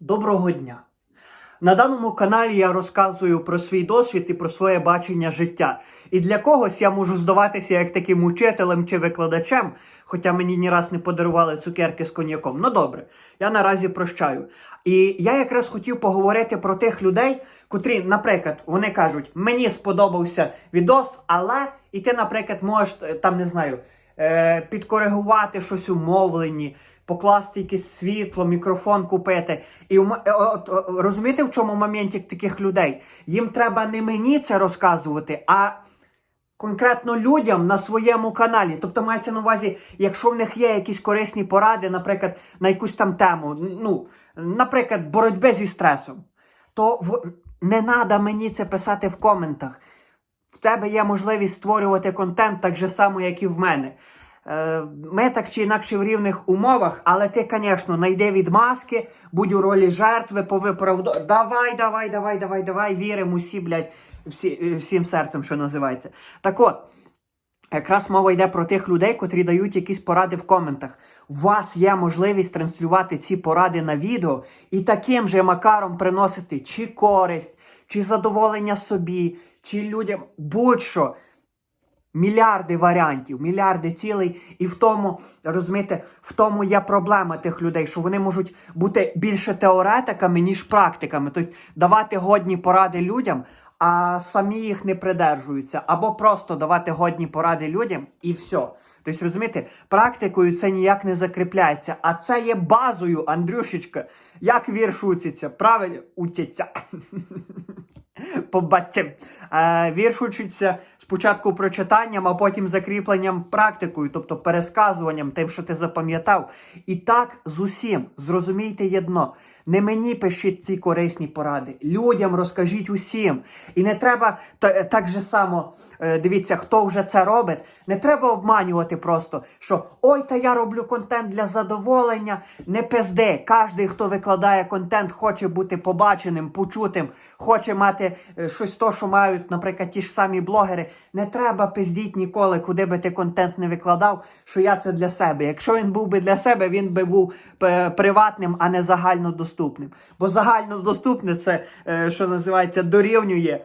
Доброго дня! На даному каналі я розказую про свій досвід і про своє бачення життя. І для когось я можу здаватися як таким учителем чи викладачем, хоча мені ні раз не подарували цукерки з коньяком. Ну добре, я наразі прощаю. І я якраз хотів поговорити про тих людей, котрі, наприклад, вони кажуть, мені сподобався відос, але і ти, наприклад, можеш е, там не знаю, е, підкоригувати щось у мовленні, покласти якесь світло, мікрофон купити. І е, от, розумієте, в чому моментик таких людей? Їм треба не мені це розказувати, а конкретно людям на своєму каналі. Тобто мається на увазі, якщо в них є якісь корисні поради, наприклад, на якусь там тему, ну, наприклад, боротьби зі стресом, то в... не треба мені це писати в коментах. В тебе є можливість створювати контент так же само, як і в мене. Е, Ми так чи інакше в рівних умовах, але ти, звісно, найди відмазки, будь у ролі жертви, повиправду. Давай, давай, давай, давай, давай, віримо усі, блядь, всі, е, всім серцем, що називається. Так от, якраз мова йде про тих людей, котрі дають якісь поради в коментах. У вас є можливість транслювати ці поради на відео і таким же макаром приносити чи користь, чи задоволення собі, чи людям будь-що. Мільярди варіантів, мільярди цілей, і в тому, розумієте, в тому є проблема тих людей, що вони можуть бути більше теоретиками, ніж практиками. Тобто давати годні поради людям, а самі їх не придержуються, або просто давати годні поради людям і все. Тобто, розумієте, практикою це ніяк не закріпляється, а це є базою, Андрюшечка, як вірш учиться, правильно учиться. Побачимо. Е, вірш учиться спочатку прочитанням, а потім закріпленням практикою, тобто пересказуванням, тим, що ти запам'ятав. І так з усім зрозумійте єдно. Не мені пишіть ці корисні поради. Людям розкажіть усім. І не треба так же само. е, Дивіться, хто вже це робить. Не треба обманювати просто, що ой, та я роблю контент для задоволення. Не пизди. Кожний, хто викладає контент, хоче бути побаченим, почутим, хоче мати е, щось то, що мають, наприклад, ті ж самі блогери. Не треба пиздіть ніколи, куди би ти контент не викладав, що я це для себе. Якщо він був би для себе, він би був е, приватним, а не загальнодоступним. Бо загальнодоступне це, е, що називається, дорівнює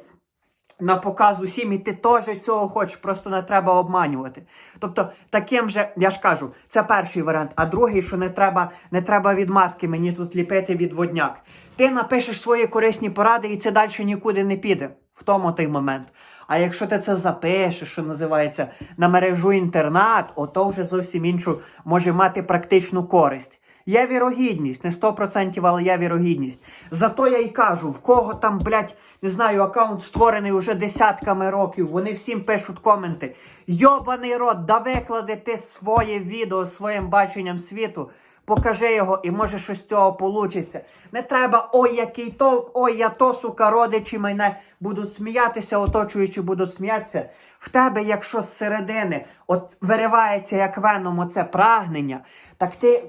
на показ усім, і ти теж цього хочеш, просто не треба обманювати. Тобто, таким же, я ж кажу, це перший варіант. А другий, що не треба, не треба відмазки мені тут ліпити відводняк. Ти напишеш свої корисні поради, і це далі нікуди не піде. В тому той момент. А якщо ти це запишеш, що називається, на мережу інтернат, ото вже зовсім іншу може мати практичну користь. Є вірогідність, не 100%, але є вірогідність. Зато я й кажу, в кого там, блядь, не знаю, аккаунт створений уже десятками років, вони всім пишуть коменти. Йобаний рот, да виклади ти своє відео своїм баченням світу. Покажи його і може щось з цього получиться. Не треба ой, який толк, ой, я то, сука, родичі мене будуть сміятися, оточуючи будуть сміятися. В тебе, якщо з середини от виривається як веном оце прагнення, так ти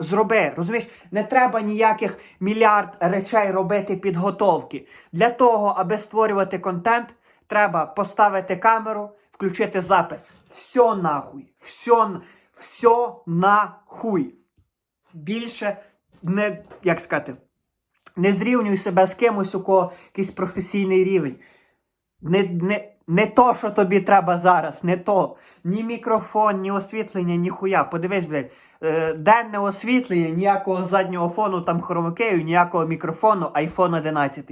Зроби, розумієш, не треба ніяких мільярд речей робити підготовки. Для того, аби створювати контент, треба поставити камеру, включити запис. Все нахуй. Все, все нахуй. Більше не, як сказати, не зрівнюй себе з кимось, у кого якийсь професійний рівень. Не, не, не то, що тобі треба зараз, не то. Ні мікрофон, ні освітлення, ні хуя. Подивись, блядь, денне освітлення, ніякого заднього фону там хромакею, ніякого мікрофону, iPhone 11.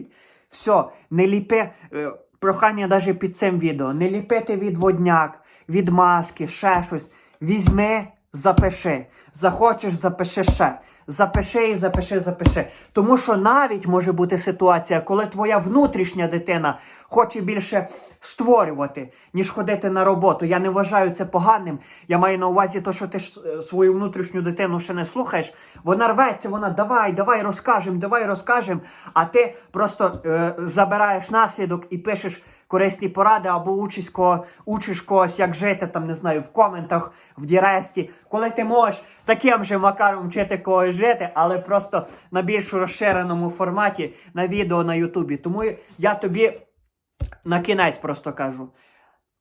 Все, не ліпи, е, прохання навіть під цим відео, не ліпити відводняк, відмазки, ще щось. Візьми, запиши. Захочеш, запиши ще. Запиши і запиши, запиши. Тому що навіть може бути ситуація, коли твоя внутрішня дитина хоче більше створювати, ніж ходити на роботу. Я не вважаю це поганим. Я маю на увазі те, що ти ж е, свою внутрішню дитину ще не слухаєш. Вона рветься, вона давай, давай розкажем, давай розкажем. А ти просто е, забираєш наслідок і пишеш корисні поради або учиш, ко, учиш когось, як жити, там, не знаю, в коментах, в діресті, коли ти можеш таким же макаром вчити когось жити, але просто на більш розширеному форматі на відео на Ютубі. Тому я тобі на кінець просто кажу.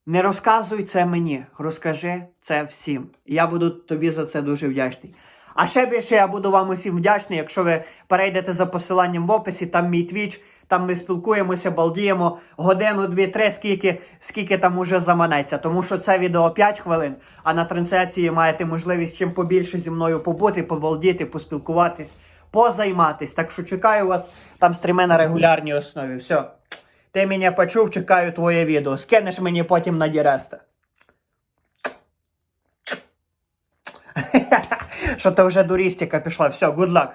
Не розказуй це мені, розкажи це всім. Я буду тобі за це дуже вдячний. А ще більше я буду вам усім вдячний, якщо ви перейдете за посиланням в описі, там мій твіч, там ми спілкуємося, балдіємо годину, дві, три, скільки, скільки там уже заманеться. Тому що це відео 5 хвилин, а на трансляції маєте можливість чим побільше зі мною побути, побалдіти, поспілкуватись, позайматись. Так що чекаю вас там стріми на регулярній основі. Все. Ти мене почув, чекаю твоє відео. Скинеш мені потім на Діреста. Що то вже дурістика пішла. Все, good luck.